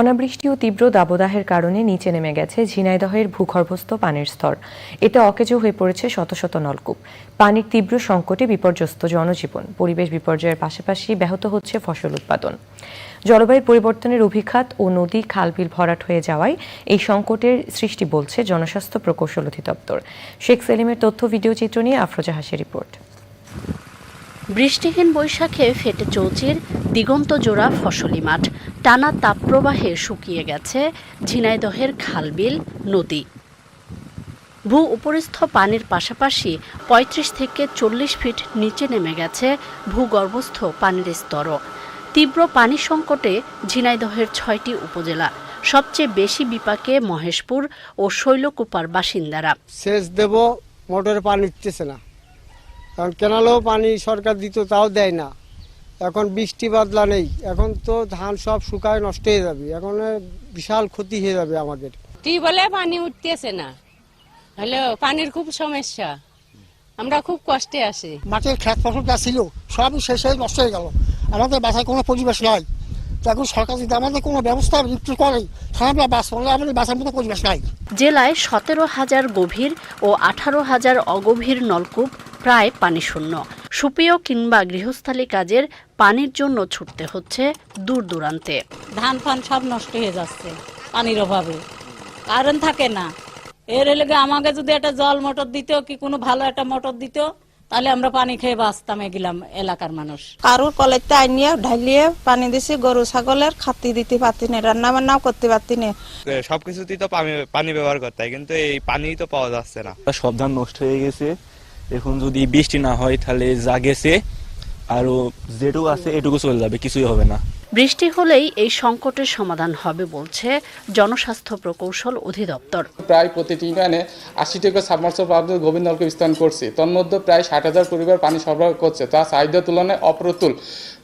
অনাবৃষ্টি ও তীব্র দাবদাহের কারণে নিচে নেমে গেছে ঝিনাইদহের ভূগর্ভস্থ পানির স্তর। এতে অকেজো হয়ে পড়েছে শত শত নলকূপ। পানির তীব্র সংকটে বিপর্যস্ত জনজীবন। পরিবেশ বিপর্যয়ের পাশাপাশি ব্যাহত হচ্ছে ফসল উৎপাদন। জলবায়ু পরিবর্তনের অভিঘাত ও নদী খালবিল ভরাট হয়ে যাওয়ায় এই সংকটের সৃষ্টি বলছে জনস্বাস্থ্য প্রকৌশল অধিদপ্তর। শেখ সেলিমের তথ্য, ভিডিও চিত্র নিয়ে আফরোজা হাসির রিপোর্ট। বৃষ্টিহীন বৈশাখে ফেটে চৌচির দিগন্ত জোড়া ফসলি মাঠ। টানা তাপপ্রবাহে শুকিয়ে গেছে ঝিনাইদহের খালবিল নদী। ভূ উপরিস্থ পানির পাশাপাশি ৩৫ থেকে চল্লিশ ফিট নিচে নেমে গেছে ভূগর্ভস্থ পানির স্তরও। তীব্র পানি সংকটে ঝিনাইদহের ছয়টি উপজেলা, সবচেয়ে বেশি বিপাকে মহেশপুর ও শৈলকুপার বাসিন্দারা। সেচ দেব, মোটরে পানি উঠতেছে না। কারণ কেনালেও পানি সরকার দিত, তাও দেয় না। এখন বৃষ্টি বাদলা নেই। এখন তো ধান সব শুকায় নষ্ট হয়ে যাবে। এখন বিশাল ক্ষতি হয়ে যাবে আমাদের। টিউবওয়েলে পানি উঠতেছে না। হ্যালো পানির খুব সমস্যা। আমরা খুব কষ্টে আছি। মাঠের খেত ফসল যা ছিল সবই শেষ হয়ে নষ্ট হয়ে গেল। আমাদের বাসায় কোনো পরিবেশ নাই। এখন সরকার যদি আমাদের কোনো ব্যবস্থা একটু করে আমরা বাস আমাদের বাসার মতো পরিবেশ নাই। জেলায় সতেরো হাজার গভীর ও আঠারো হাজার অগভীর নলকূপ প্রায় পানি শূন্য সুপেয় কিংবা গৃহস্থালী কাজের পানির জন্য ছুটতে হচ্ছে দূর দূরান্তে। ধান ফান সব নষ্ট হয়ে যাচ্ছে পানির অভাবে। কারেন্ট থাকে না। এর লেগে আমাকে যদি একটা জল মোটর দিত কি কোনো ভালো একটা মোটর দিত তাহলে আমরা পানি খেয়ে বাঁচতাম এগুলাম এলাকার মানুষ। কারুর কলেতে আইনিয়ে ঢালিয়ে পানি দিছি গরু ছাগলের খাতি দিতে পারতি না রান্না বান্নাও করতে পারতি না। সবকিছুতেই তো পানি পানি ব্যবহার করতে হয় কিন্তু এই পানি তো পাওয়া যাচ্ছে না। সব ধান নষ্ট হয়ে গেছে এখন যদি বৃষ্টি না হয় তাহলে যা গেছে আরও যেটুকু আছে এটুকু চলে যাবে কিছুই হবে না। বৃষ্টি হলেই এই সংকটের সমাধান হবে বলছে জনস্বাস্থ্য প্রকৌশল অধিদপ্তর। প্রায় প্রতিটি ইউনিয়নে আশিটি করে সাবমার্সিবল পাম্পের গভীর নলকূপ স্থান করছি। তন্মধ্যে প্রায় ষাট হাজার পরিবার পানি সরবরাহ করছে। তা চাহিদার তুলনায় অপ্রতুল।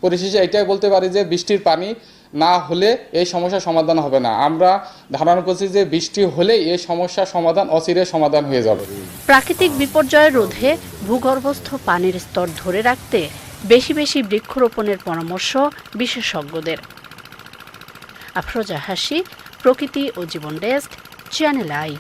পরিশেষে এটাই বলতে পারি যে বৃষ্টির পানি না হলে এই সমস্যা সমাধান হবে না। আমরা ধারণা করছি যে বৃষ্টি হলেই এই সমস্যা সমাধান অচিরে সমাধান হয়ে যাবে। প্রাকৃতিক বিপর্যয় রোধে ভূগর্ভস্থ পানির স্তর ধরে রাখতে বেশি বেশি বৃক্ষরোপণের পরামর্শ বিশেষজ্ঞদের। আফরোজা হাসি, প্রকৃতি ও জীবন ডেস্ক, চ্যানেল আই।